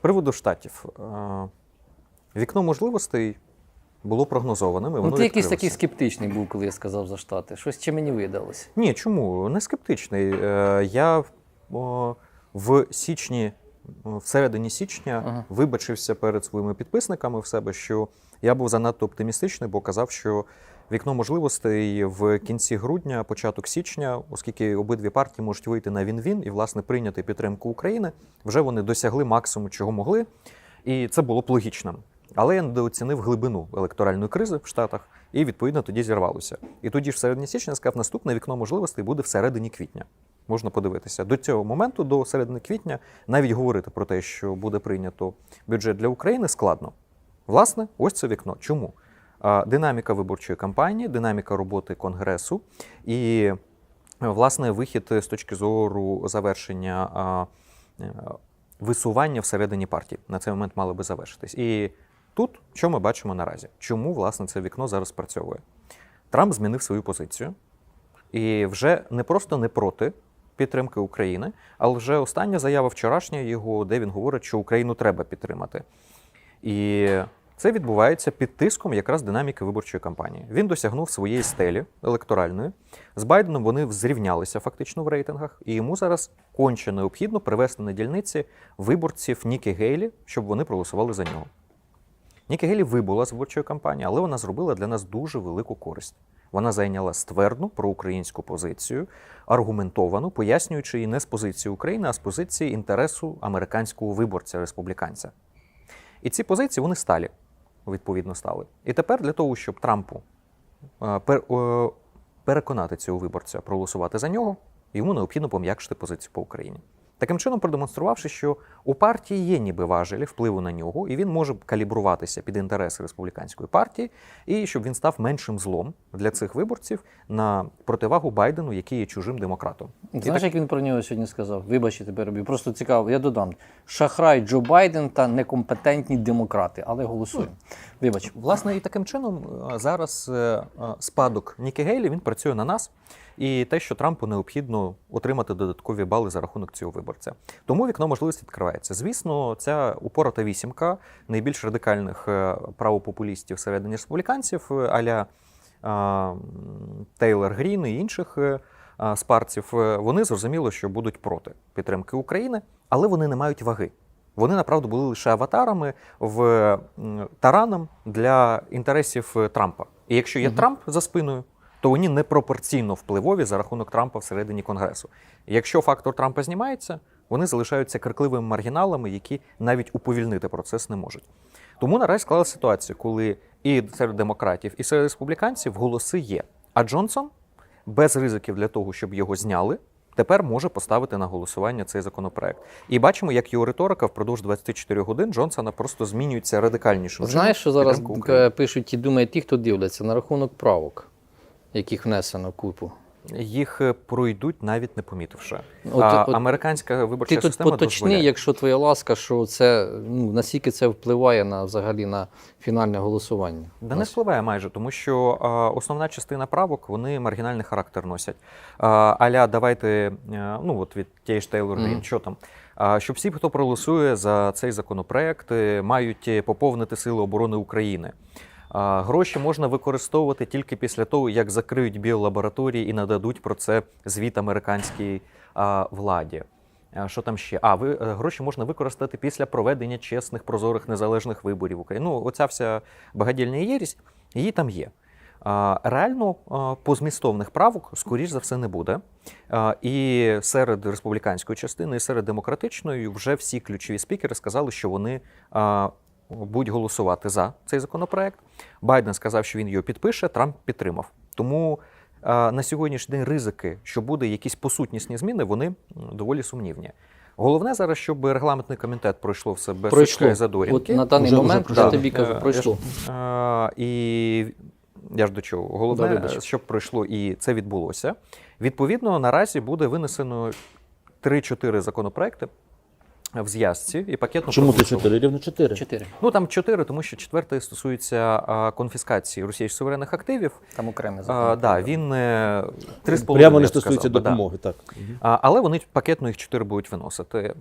приводу штатів. Е, Вікно можливостей було прогнозованим. і Ну, ти якийсь такий скептичний був, коли я сказав за Штати. Щось чи мені видалось. Ні, чому? Не скептичний. Е, Я в січні, о, в середині січня, Ага. вибачився перед своїми підписниками в себе, що я був занадто оптимістичний, бо казав, що вікно можливостей в кінці грудня, початок січня, оскільки обидві партії можуть вийти на він-він і, власне, прийняти підтримку України, вже вони досягли максимуму, чого могли. І це було б логічним. Але я недооцінив глибину електоральної кризи в Штатах, і відповідно тоді зірвалося. І тоді ж в середині січня сказав, наступне вікно можливостей буде в середині квітня. Можна подивитися. До цього моменту, до середини квітня, навіть говорити про те, що буде прийнято бюджет для України, складно. Власне, ось це вікно. Чому? Динаміка виборчої кампанії, динаміка роботи Конгресу і, е, власне, вихід з точки зору завершення е, висування всередині партії. На цей момент мало би завершитись. І тут що ми бачимо наразі? Чому, власне, це вікно зараз спрацьовує? Трамп змінив свою позицію і вже не просто не проти підтримки України, але вже остання заява вчорашня його, де він говорить, що Україну треба підтримати. І це відбувається під тиском якраз динаміки виборчої кампанії. Він досягнув своєї стелі електоральної. З Байденом вони зрівнялися фактично в рейтингах, і йому зараз конче необхідно привести на дільниці виборців Нікі Гейлі, щоб вони проголосували за нього. Нікі Гейлі вибула з виборчої кампанії, але вона зробила для нас дуже велику користь. Вона зайняла ствердну проукраїнську позицію, аргументовану, пояснюючи її не з позиції України, а з позиції інтересу американського виборця республіканця. І ці позиції вони сталі, відповідно, стали. І тепер для того, щоб Трампу е, е, переконати цього виборця проголосувати за нього, йому необхідно пом'якшити позицію по Україні. Таким чином, продемонструвавши, що у партії є ніби важелі впливу на нього, і він може калібруватися під інтереси республіканської партії, і щоб він став меншим злом для цих виборців на противагу Байдену, який є чужим демократом. І Знаєш, як він про нього сьогодні сказав? Вибач, я тебе роблю. Просто цікаво, я додам. Шахрай Джо Байден та некомпетентні демократи, але голосуємо. Вибач. Власне, і таким чином е, зараз е, е, спадок Нікі Гейлі він працює на нас, і те, що Трампу необхідно отримати додаткові бали за рахунок цього виборця. Тому вікно можливості відкривається. Звісно, ця упората вісімка найбільш радикальних е, правопопулістів всередині республіканців, е, аля а, Тейлор Грін і інших е, спарців, е, вони зрозуміло, що будуть проти підтримки України, але вони не мають ваги. Вони направду були лише аватарами в тараном для інтересів е, Трампа. І якщо є Мгм. Трамп за спиною, то вони непропорційно впливові за рахунок Трампа всередині Конгресу. І якщо фактор Трампа знімається, вони залишаються крикливими маргіналами, які навіть уповільнити процес не можуть. Тому наразі склалася ситуація, коли і серед демократів, і серед республіканців голоси є. А Джонсон без ризиків для того, щоб його зняли, тепер може поставити на голосування цей законопроект. І бачимо, як його риторика впродовж 24 годин Джонсона просто змінюється радикальніше. Знаєш, що зараз е, пишуть і думають ті, хто дивляться на рахунок правок, яких внесено купу. їх е, пройдуть навіть не помітивши. От- а от американська виборча Ти тут система поточни, дозволяє. якщо твоя ласка, що це ну наскільки це впливає на взагалі на фінальне голосування. Да не впливає майже, тому що а, основна частина правок вони маргінальний характер носять. А, аля, давайте, е, ну от від тієї ж Тейлор Мгм. що там. А, що всі, хто проголосує за цей законопроект, е, мають поповнити сили оборони України. Гроші можна використовувати тільки після того, як закриють біолабораторії і нададуть про це звіт американській владі. Що там ще? А, ви, е, гроші можна використати після проведення чесних, прозорих, незалежних виборів в. Ну, оця вся багадільна єрість, її там є. Реально а, по змістовних правок, скоріш за все, не буде. І серед республіканської частини, і серед демократичної вже всі ключові спікери сказали, що вони будуть голосувати за цей законопроект. Байден сказав, що він його підпише, Трамп підтримав. Тому а, на сьогоднішній день ризики, що буде якісь посутнісні зміни, вони доволі сумнівні. Головне зараз, щоб регламентний комітет пройшло все без Пройшло. сучка і задорінки. От на даний вже момент я тобі кажу, Е, пройшло. А, і я ж до чого? Головне, вибач. щоб пройшло і це відбулося. Відповідно, наразі буде винесено 3-4 законопроекти, в зв'язці і пакетно Чому ти. 4? Рівно 4. Чотири. Ну там чотири, тому що четвертий стосується а, конфіскації російських суверенних активів. Там окреме А, да, він е, три з Прямо половиною, не стосується сказав би, да. допомоги, так. А, але вони пакетно їх чотири будуть виносити.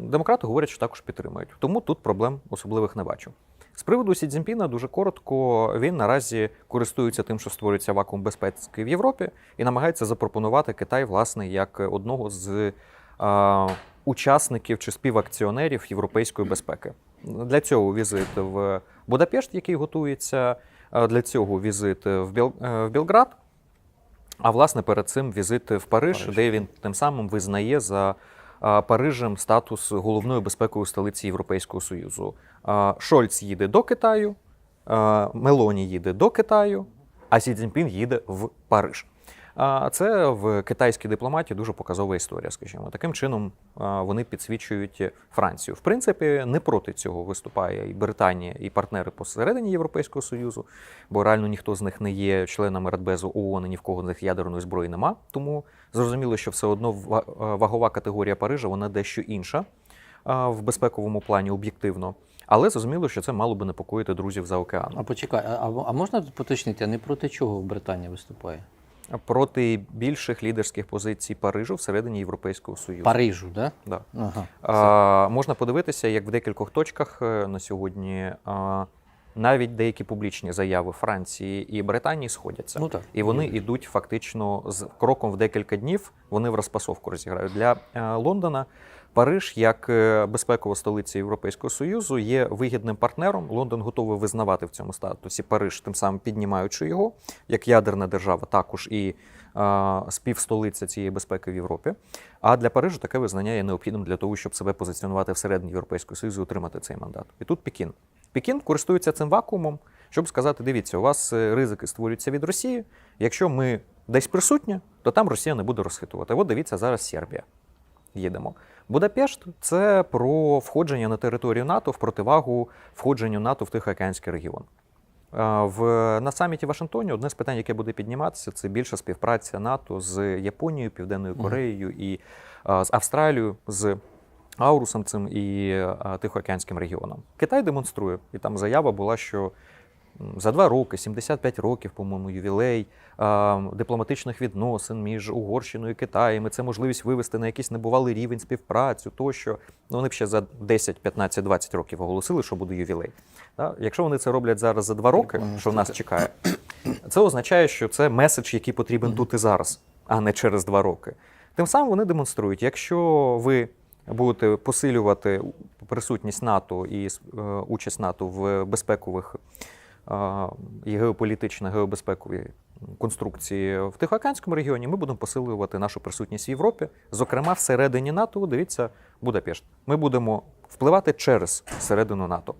Демократи говорять, що також підтримують. Тому тут проблем особливих не бачу. З приводу Сі Цзіньпіна, дуже коротко, він наразі користується тим, що створюється вакуум безпеки в Європі, і намагається запропонувати Китай, власне, як одного з а, учасників чи співакціонерів європейської безпеки. Для цього візит в Будапешт, який готується, для цього візит в, Біл, е, в Білград. А власне перед цим візит в Париж, Париж. де він тим самим визнає за Парижем статус головної безпекової столиці Європейського Союзу. Шольц їде до Китаю, Мелоні їде до Китаю, а Сі Цзіньпін їде в Париж. А Це в китайській дипломатії дуже показова історія, скажімо. Таким чином вони підсвічують Францію. В принципі, не проти цього виступає і Британія, і партнери посередині Європейського Союзу, бо реально ніхто з них не є членами Радбезу ООН, і ні в кого з них ядерної зброї нема. Тому зрозуміло, що все одно вагова категорія Парижа вона дещо інша в безпековому плані об'єктивно. Але зрозуміло, що це мало би непокоїти друзів за океаном. А почекай, а, а можна поточнити, а не проти чого Британія виступає? Проти більших лідерських позицій Парижу всередині Європейського Союзу. Парижу, да? Да. Ага. А, можна подивитися, як в декількох точках е, на сьогодні а, навіть деякі публічні заяви Франції і Британії сходяться. Ну так. І вони йдуть фактично з кроком в декілька днів. Вони в розпасовку розіграють для е, Лондона. Париж, як е, безпекова столиця Європейського Союзу, є вигідним партнером. Лондон готовий визнавати в цьому статусі Париж, тим самим піднімаючи його як ядерна держава, також і е, співстолиця цієї безпеки в Європі. А для Парижу таке визнання є необхідним для того, щоб себе позиціонувати всередині Європейського Союзу і отримати цей мандат. І тут Пекін. Пекін користується цим вакуумом, щоб сказати: дивіться, у вас е, ризики створюються від Росії. Якщо ми десь присутні, то там Росія не буде розхитувати. От дивіться, зараз Сербія. Їдемо. Будапешт це про входження на територію НАТО в противагу входженню НАТО в Тихоокеанський регіон. Е, В, на саміті в Вашингтоні одне з питань, яке буде підніматися, це більша співпраця НАТО з Японією, Південною Кореєю і е, з Австралією, з Аурусом цим і е, Тихоокеанським регіоном. Китай демонструє, і там заява була, що за два роки, 75 років, по-моєму, ювілей дипломатичних відносин між Угорщиною і Китаєм. і Це можливість вивести на якийсь небувалий рівень співпрацю, тощо. Ну, вони б ще за 10, 15, 20 років оголосили, що буде ювілей. Якщо вони це роблять зараз за два роки, що нас чекає, це означає, що це меседж, який потрібен тут і зараз, а не через два роки. Тим самим вони демонструють, якщо ви будете посилювати присутність НАТО і е, участь НАТО в безпекових і геополітично геобезпековій конструкції в Тихоокеанському регіоні, ми будемо посилювати нашу присутність в Європі, зокрема всередині НАТО. Дивіться, Будапешт. Ми будемо впливати через середину НАТО.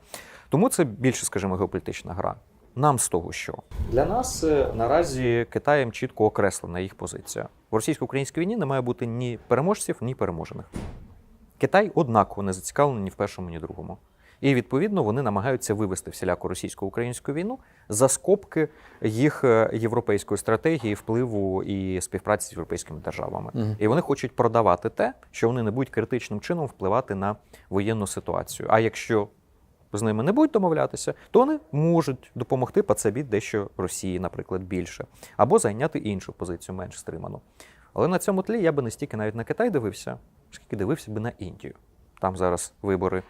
Тому це більше, скажімо, геополітична гра. Нам з того, що для нас е, наразі Китаєм чітко окреслена їх позиція. В російсько-українській війні не має бути ні переможців, ні переможених. Китай однаково не зацікавлений ні в першому, ні в другому. І відповідно вони намагаються вивести всіляку російсько-українську війну за скобки їх е, європейської стратегії, впливу і співпраці з європейськими державами. Мгм. І вони хочуть продавати те, що вони не будуть критичним чином впливати на воєнну ситуацію. А якщо з ними не будуть домовлятися, то вони можуть допомогти Пацабі дещо Росії, наприклад, більше, або зайняти іншу позицію менш стриману. Але на цьому тлі я би не стільки навіть на Китай дивився, скільки дивився би на Індію. Там зараз вибори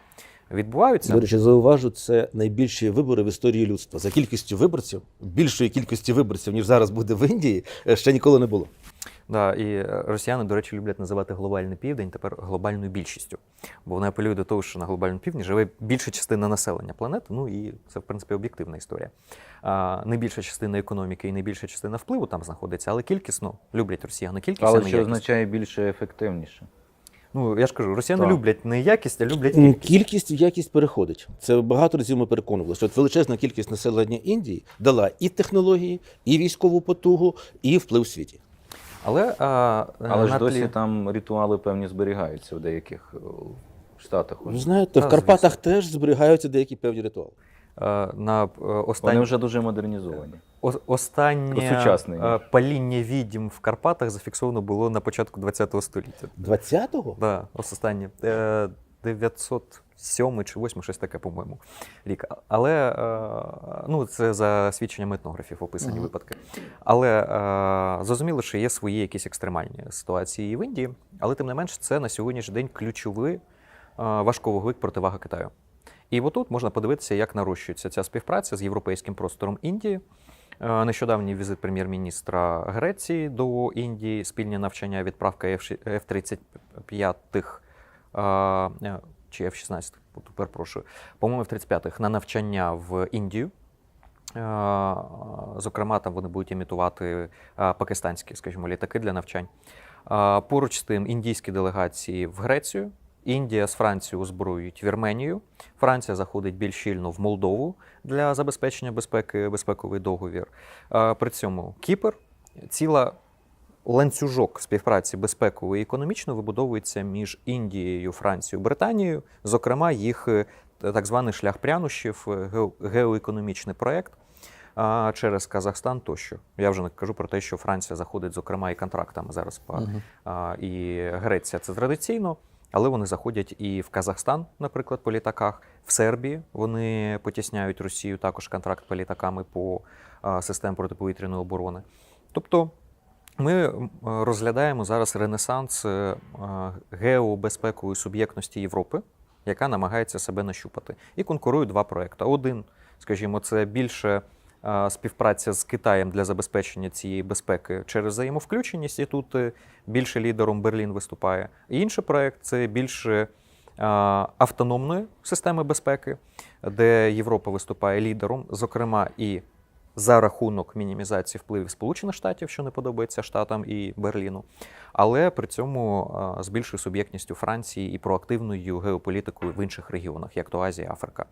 відбуваються. До речі, зауважу, це найбільші вибори в історії людства. За кількістю виборців, більшої кількості виборців, ніж зараз буде в Індії, е, ще ніколи не було. Да, і е, росіяни, до речі, люблять називати глобальний південь тепер глобальною більшістю. Бо вони апелюють до того, що на глобальному півдні живе більша частина населення планети. Ну і це, в принципі, об'єктивна історія. А, не більша частина економіки і не більша частина впливу там знаходиться, але кількісно люблять росіяни кількість, Але що означає більше ефективніше? Ну я ж кажу, росіяни Так. люблять не якість, а люблять кількість. Кількість в якість переходить. Це багато разів ми переконували, що от величезна кількість населення Індії дала і технології, і військову потугу, і вплив в світі. Але, а, Але ж досі тлі... там ритуали певні зберігаються в деяких е, штатах. Ви знаєте, Та, в Карпатах теж зберігаються деякі певні ритуали. А, на е, Вони вже дуже модернізовані. Останнє е, паління відьм в Карпатах зафіксовано було на початку ХХ століття. 20-го? Да, ось останнє. Е, 1907 чи 8, щось таке, по-моєму, рік. Але е, ну, це за свідченням етнографів описані Мгм. випадки. Але е, зрозуміло, що є свої якісь екстремальні ситуації і в Індії, але тим не менш, це на сьогоднішній день ключовий е, важковаговик противага Китаю. І отут можна подивитися, як нарощується ця співпраця з європейським простором Індії. Е, Нещодавній візит прем'єр-міністра Греції до Індії, спільні навчання, відправка F-35 е, чи F-16, перепрошую, по-моєму, F-35 на навчання в Індію. Е, Зокрема, там вони будуть імітувати е, пакистанські, скажімо, літаки для навчань. Е, Поруч з тим, індійські делегації в Грецію. Індія з Францією озброюють Вірменію. Франція заходить більш щільно в Молдову для забезпечення безпеки, безпековий договір. При цьому Кіпр, ціла ланцюжок співпраці безпекової і економічно вибудовується між Індією, Францією, Британією, зокрема, їх е, так званий шлях прянощів, е, геоекономічний проект через Казахстан тощо. Я вже не кажу про те, що Франція заходить, зокрема, і контрактами зараз по Мгм. і Греція це традиційно, але вони заходять і в Казахстан, наприклад, по літаках. В Сербії вони потісняють Росію також контракт по літаками по а, системі протиповітряної оборони. Тобто ми розглядаємо зараз ренесанс е, геобезпекової суб'єктності Європи, яка намагається себе нащупати. І конкурують два проекти. Один, скажімо, це більше співпраця з Китаєм для забезпечення цієї безпеки через взаємовключеність, і тут е, більше лідером Берлін виступає. І інший проект це більше автономної системи безпеки, де Європа виступає лідером, зокрема і за рахунок мінімізації впливів Сполучених Штатів, що не подобається Штатам і Берліну, але при цьому з більшою суб'єктністю Франції і проактивною геополітикою в інших регіонах, як то Азія, Африка.